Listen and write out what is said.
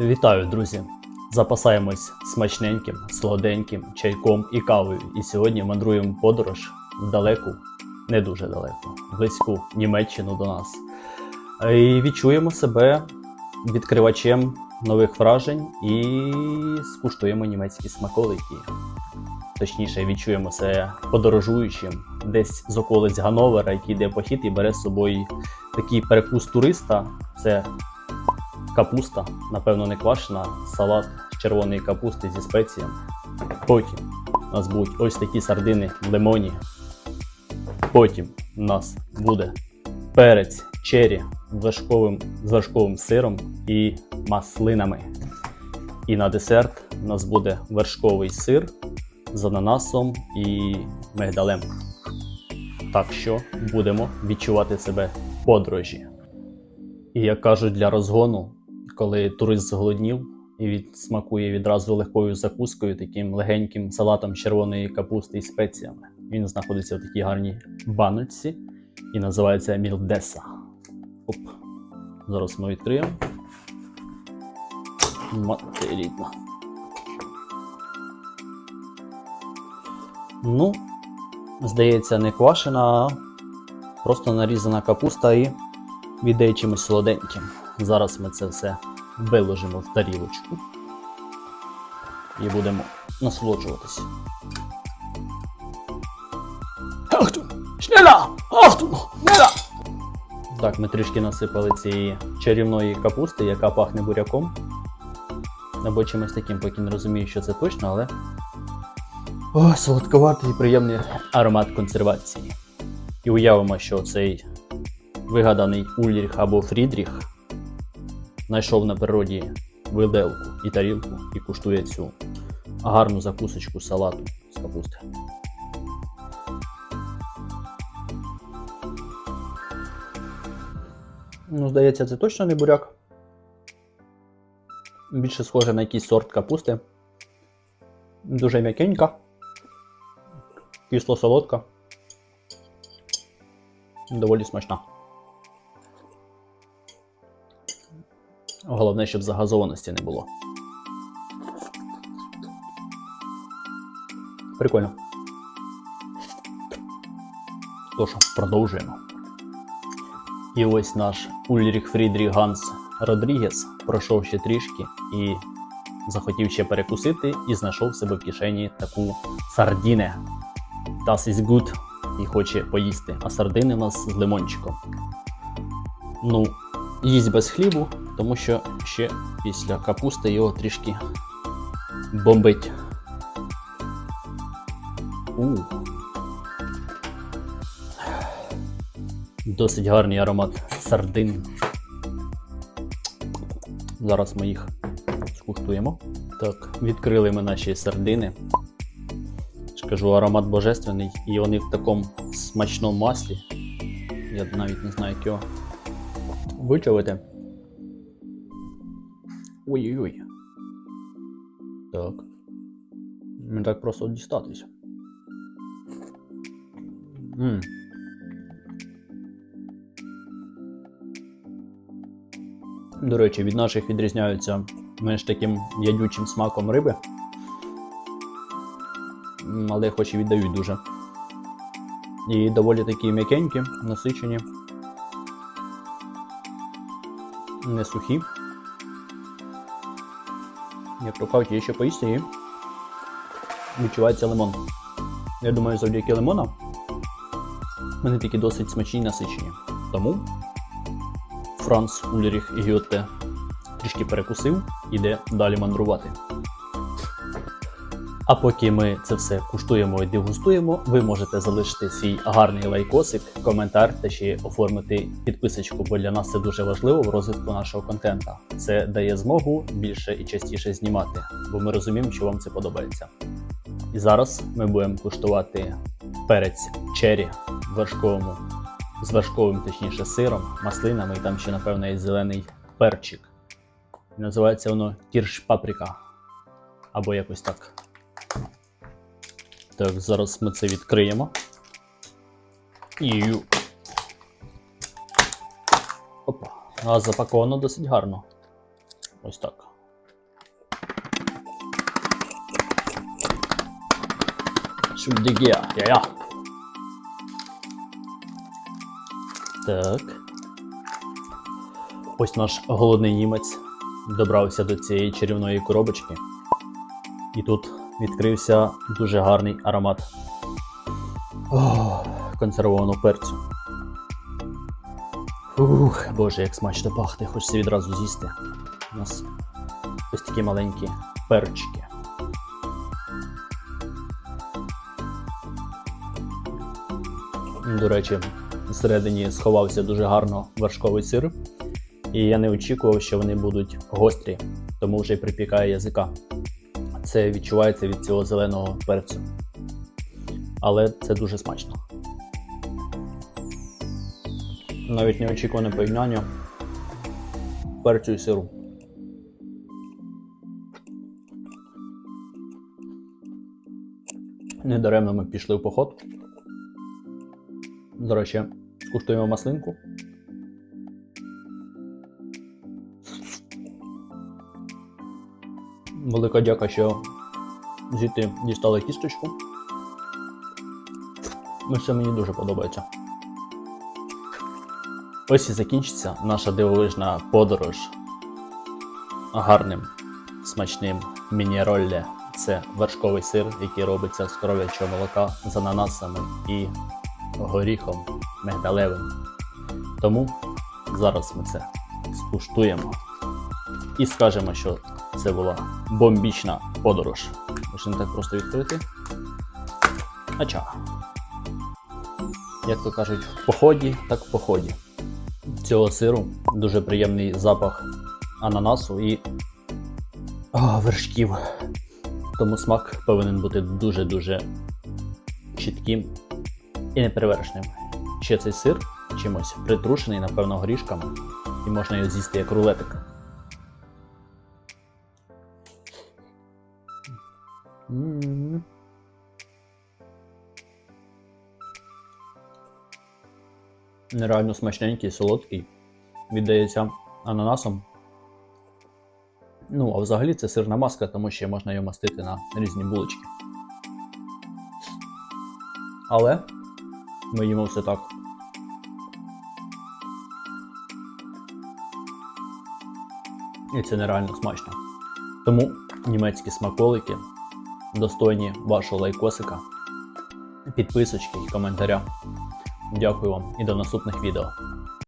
Вітаю, друзі! Запасаємось смачненьким, солоденьким чайком і кавою. І сьогодні мандруємо подорож в далеку, не дуже далеку, близьку Німеччину до нас. І відчуємо себе відкривачем нових вражень і скуштуємо німецькі смаколики. Точніше, відчуємо себе подорожуючим десь з околиць Гановера, який йде похід і бере з собою такий перекус туриста. Це капуста, напевно, не квашена, салат з червоної капусти зі спеціями. Потім у нас будуть ось такі сардини в лимоні. Потім у нас буде перець чері з вершковим, з вершковим сиром і маслинами. І на десерт у нас буде вершковий сир з ананасом і мигдалем. Так що будемо відчувати себе подорожі. І як кажуть, для розгону, коли турист зголоднів і від, смакує відразу легкою закускою, таким легеньким салатом червоної капусти і спеціями. Він знаходиться в такій гарній баночці і називається Мілдеса. Оп. Зараз ми відкриємо. Мати. Ну, здається, не квашена, а просто нарізана капуста і віддає чимось солоденьким. Зараз ми це все виложимо в тарілочку і будемо насолоджуватися. Так, ми трішки насипали цієї чарівної капусти, яка пахне буряком. Або чимось таким, поки не розумію, що це точно, але. О, солодковатий і приємний аромат консервації. І уявимо, що цей вигаданий Ульріх або Фрідріх знайшов на природі виделку і тарілку і куштує цю гарну закусочку салату з капусти. Ну, здається, це точно не буряк. Більше схоже на якийсь сорт капусти. Дуже м'якенька, кисло-солодка. Доволі смачна. Головне, щоб загазованості не було. Прикольно. Тож, продовжуємо. І ось наш Ульріх Фрідріх Ганс Родрігес пройшов ще трішки і захотів ще перекусити і знайшов себе в кишені таку сардіне. Das ist good і хоче поїсти. А сардини у нас з лимончиком. Ну, їсть без хлібу, тому що ще після капусти його трішки бомбить. У. Досить гарний аромат сардин. Зараз ми їх скуштуємо. Так, відкрили ми наші сардини. Скажу, аромат божественний, і вони в такому смачному маслі. Я навіть не знаю, як його вичавити. Ой-ой-ой. Так. Не так просто дістатись. Ммм. До речі, від наших відрізняються менш таким ядючим смаком риби. Але хоч і віддають дуже. І доволі такі м'якенькі, насичені. Не сухі. Як кажуть, є ще поїсти і відчувається лимон. Я думаю, завдяки лимона вони такі досить смачні і насичені. Тому Франц Ульріх Гьотте трішки перекусив, іде далі мандрувати. А поки ми це все куштуємо і дегустуємо, ви можете залишити свій гарний лайкосик, коментар та ще оформити підписочку, бо для нас це дуже важливо в розвитку нашого контента. Це дає змогу більше і частіше знімати, бо ми розуміємо, що вам це подобається. І зараз ми будемо куштувати перець чері в вершковому, з вершковим, точніше, сиром, маслинами, і там ще, напевно, є зелений перчик. Називається воно кірш паприка. Або якось так. Так, зараз ми це відкриємо. Ю. Опа. А запаковано досить гарно. Ось так. я я Так. Ось наш голодний німець добрався до цієї чарівної коробочки. І тут відкрився дуже гарний аромат Ох, консервованого перцю. Ух, боже, як смачно пахне, хочеться відразу з'їсти. У нас ось такі маленькі перчики. До речі, всередині сховався дуже гарно вершковий сир, і я не очікував, що вони будуть гострі, тому вже й припікає язика. Це відчувається від цього зеленого перцю. Але це дуже смачно. Навіть неочікуване поєднання перцю і сиру. Недаремно ми пішли в поход. До речі, скуштуємо маслинку. Велика дяка, що звідти дістали кісточку. Ну, це мені дуже подобається. Ось і закінчиться наша дивовижна подорож гарним, смачним міні-ролле. Це вершковий сир, який робиться з коров'ячого молока з ананасами і горіхом мигдалевим. Тому зараз ми це скуштуємо і скажемо, що це була бомбічна подорож. Можна так просто відкрити. Ача. Як то кажуть, в поході, так в поході. Цього сиру дуже приємний запах ананасу і а, вершків. Тому смак повинен бути дуже-дуже чітким і неперевершеним. Ще цей сир чимось притрушений, напевно, горішками, і можна його з'їсти як рулетик. Нереально смачненький, солодкий. Віддається ананасом. Ну, а взагалі це сирна маска, тому що можна її мастити на різні булочки. Але ми їмо все так. І це нереально смачно. Тому німецькі смаколики достойні вашого лайкосика, підписочки і коментаря. Дякую вам і до наступних відео.